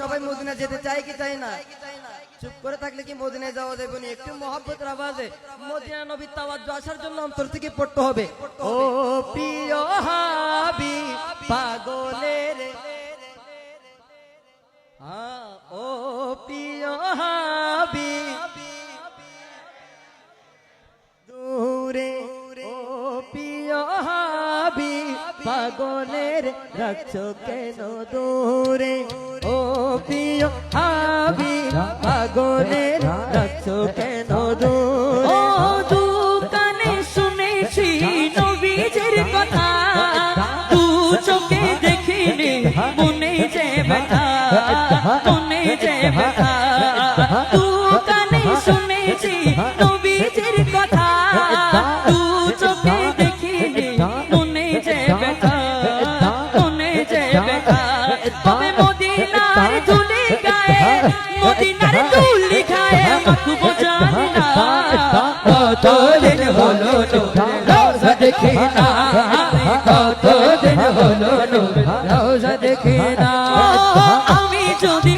সবাই মদিনা যেতে চাই কি চাই না চুপ করে থাকলে কি মদিনে যাওয়া যাবে একটু মহব্বতের আওয়াজে মদিনা জন্য অন্তর পড়তে হবে ও হ্যাঁ পাগলের রাখছো কেন দূরে? ও প্রিয় হাবি, পাগলের রাখছো কেন দূরে? ও দোকানে শুনেছি নবীজের কথা। তু চোখে দেখিনি, মনে যে ব্যথা, মনে যে ব্যথা। হলো রোজা দেখি না কতদিন হলো রোজা দেখি না আমি যদি